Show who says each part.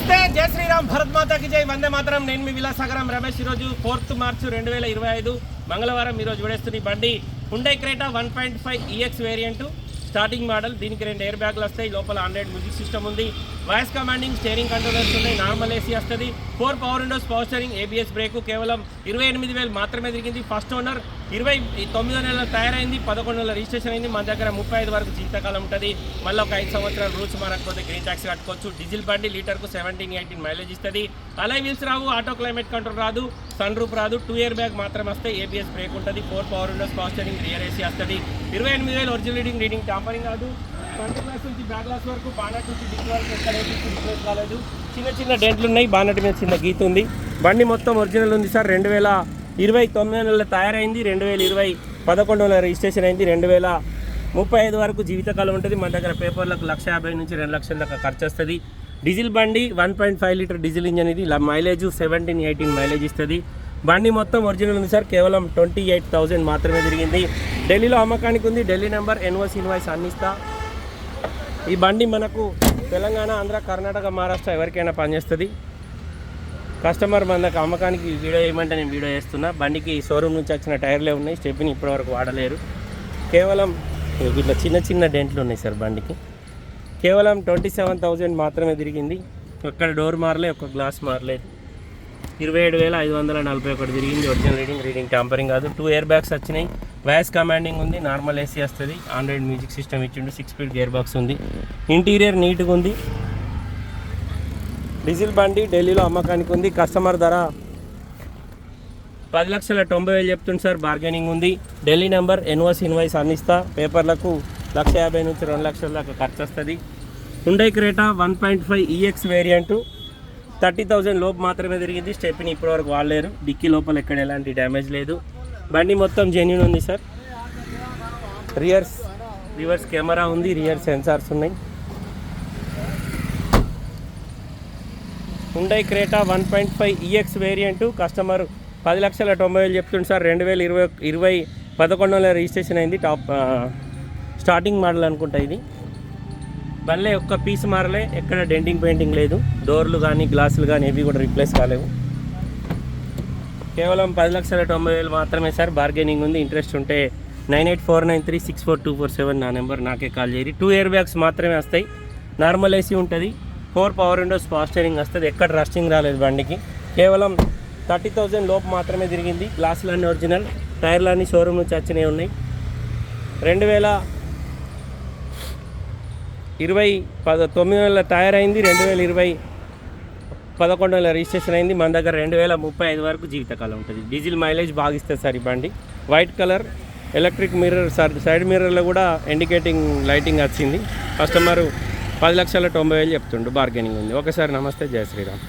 Speaker 1: నమస్తే జయ శ్రీరామ్ భరత్ మాతాకి జై. వందే మాతరం. నేను మీ విలాసాగరం రమేష్. ఈరోజు ఫోర్త్ మార్చ్ రెండు వేల ఇరవై ఐదు. మంగళవారం ఈరోజు విడేస్తున్న బండి Hyundai Creta one point five EX variant starting model దీనికి రెండు ఎయిర్ బ్యాగ్లు వస్తాయి. లోపల ఆండ్రాయిడ్ మ్యూజిక్ సిస్టమ్ ఉంది. వాయిస్ కమాండింగ్ స్టేరింగ్ కంట్రోలర్స్ ఉన్నాయి. నార్మల్ ఏసీ వస్తుంది. Four power windows power steering ABS brake కేవలం ఇరవై ఎనిమిది వేలు మాత్రమే తిరిగింది. ఫస్ట్ ఓనర్ ఇరవై తొమ్మిదో నెలల తయారైంది పదకొండు నెలల రిజిస్ట్రేషన్ అయింది. మన దగ్గర ముప్పై ఐదు వరకు జీవితకాలం ఉంటుంది. మళ్ళీ ఒక ఐదు సంవత్సరాలు రూల్స్ మారకపోతే గ్రీన్ ట్యాక్స్ కట్టుకోవచ్చు. డీజిల్ బండి లీటర్కు సెవెంటీన్ ఎయిటీన్ మైలేజ్ ఇస్తుంది. అలా వీల్స్ రావు ఆటో క్లైమేట్ కంట్రోల్ రాదు. సన్ రూప్ రాదు. టూ ఇయర్ బ్యాగ్ మాత్రమే వస్తే ఏబిఎస్ బ్రేక్ ఉంటుంది. Four power windows power steering rear AC వస్తుంది. ఇరవై ఎనిమిది వేలు ఒరిజినల్ రీడింగ్ రీడింగ్ టాంపరింగ్ కాదు ఫ్రంట్ గ్లాస్ నుంచి బ్యాక్ గ్లాస్ వరకు బానట్ నుంచి డిక్ వరకు ఎక్కడ రిప్లేస్ కాలేదు. చిన్న చిన్న డెంట్లు ఉన్నాయి. బానట్ మీద చిన్న గీత ఉంది. బండి మొత్తం ఒరిజినల్ ఉంది సార్. రెండు వేల ఇరవై తొమ్మిది నెలల తయారైంది రెండు వేల ఇరవై పదకొండు నెలల రిజిస్ట్రేషన్ అయింది రెండు వేల ముప్పై ఐదు వరకు జీవితకాలం ఉంటుంది. మన దగ్గర పేపర్లకు లక్ష యాభై నుంచి రెండు లక్షల దాకా ఖర్చు వస్తుంది. డీజిల్ బండి one point five litre diesel engine ఇది. మైలేజ్ సెవెంటీన్ ఎయిటీన్ మైలేజ్ ఇస్తుంది. బండి మొత్తం ఒరిజినల్ ఉంది సార్. కేవలం ట్వంటీ ఎయిట్ థౌజండ్ మాత్రమే తిరిగింది. ఢిల్లీలో అమ్మకానికి ఉంది. ఢిల్లీ నెంబర్ ఎన్ఓసి ఇన్వాయిస్ అన్నిస్తా. ఈ బండి మనకు తెలంగాణ ఆంధ్ర కర్ణాటక మహారాష్ట్ర ఎవరికైనా పనిచేస్తుంది. కస్టమర్ మన అమ్మకానికి వీడియో చేయమంటే నేను వీడియో చేస్తున్నా. బండికి షోరూమ్ నుంచి వచ్చిన టైర్లే ఉన్నాయి. స్టెప్ని ఇప్పటివరకు వాడలేరు. కేవలం ఇట్లా చిన్న చిన్న డెంట్లు ఉన్నాయి సార్ బండికి. కేవలం ట్వంటీ సెవెన్ థౌజండ్ మాత్రమే తిరిగింది. ఒక్కడ డోర్ మారలే ఒక్క గ్లాస్ మారలేదు ఇరవై ఏడు వేల ఐదు వందల నలభై ఒకటి తిరిగింది. ఒరిజినల్ రీడింగ్ రీడింగ్ ట్యాంపరింగ్ కాదు. టూ ఇయర్ బ్యాగ్స్ వచ్చినాయి. వాయిస్ కమాండింగ్ ఉంది. నార్మల్ ఏసీ వస్తుంది. ఆండ్రాయిడ్ మ్యూజిక్ సిస్టమ్ ఇచ్చిండు. సిక్స్ స్పీడ్ గేర్ బాక్స్ ఉంది ఇంటీరియర్ నీట్గా ఉంది. డీజిల్ బండి ఢిల్లీలో అమ్మకానికి ఉంది. కస్టమర్ ధర పది లక్షల తొంభై వేలు చెప్తుంది సార్. బార్గెనింగ్ ఉంది. ఢిల్లీ నెంబర్ ఎన్వాస్ ఇన్వాయిస్ అందిస్తా. పేపర్లకు లక్ష యాభై నుంచి రెండు లక్షల దాకా ఖర్చు వస్తుంది Hyundai Creta one point five EX variant thirty thousand లోపు మాత్రమే తిరిగింది. స్టెప్ని ఇప్పటివరకు వాడలేరు. డిక్కీ లోపల ఎక్కడ ఎలాంటి డ్యామేజ్ లేదు. బండి మొత్తం జెన్యున్ ఉంది సార్. రియర్స్ రివర్స్ కెమెరా ఉంది. రియర్ సెన్సార్స్ ఉన్నాయి. Hyundai Creta one point five EX variant customer పది లక్షల తొంభై వేలు చెప్తుంది సార్. రెండు వేల ఇరవై ఇరవై పదకొండు వందల రిజిస్ట్రేషన్ అయింది. టాప్ స్టార్టింగ్ మోడల్ అనుకుంటా ఇది. బండ్లే ఒక్క పీస్ మారలే ఎక్కడ డెంటింగ్ పెయింటింగ్ లేదు. డోర్లు కానీ గ్లాసులు కానీ ఏవి కూడా రీప్లేస్ కాలేవు. కేవలం పది లక్షల తొంభై వేలు మాత్రమే సార్. బార్గెనింగ్ ఉంది. ఇంట్రెస్ట్ ఉంటే nine eight four nine three six four two four seven నా నెంబర్ నాకే కాల్ చేయరు టూ ఇయర్ బ్యాగ్స్ మాత్రమే వస్తాయి. నార్మల్ ఏసీ ఉంటుంది. Four power windows fast steering వస్తుంది. ఎక్కడ రస్టింగ్ రాలేదు బండికి. కేవలం థర్టీ థౌజండ్ లోపు మాత్రమే తిరిగింది. గ్లాసులు అన్నీ ఒరిజినల్. టైర్లు అన్నీ షోరూమ్ నుంచి వచ్చినవి ఉన్నాయి. రెండు వేల ఇరవై పద తొమ్మిది వేల టైర్ అయింది రెండు వేల ఇరవై పదకొండు వేల రిజిస్ట్రేషన్ అయింది. మన దగ్గర రెండు వేల ముప్పై ఐదు వరకు జీవితకాలం ఉంటుంది. డీజిల్ మైలేజ్ బాగా ఇస్తుంది సార్ ఈ బండి. White colour electric mirror sir side మిర్రర్లో కూడా ఇండికేటింగ్ లైటింగ్ వచ్చింది. కస్టమర్ పది లక్షల తొంభై వేలు చెప్తుండు బార్గెనింగ్ ఉంది. ఒకసారి నమస్తే జయ శ్రీరామ్.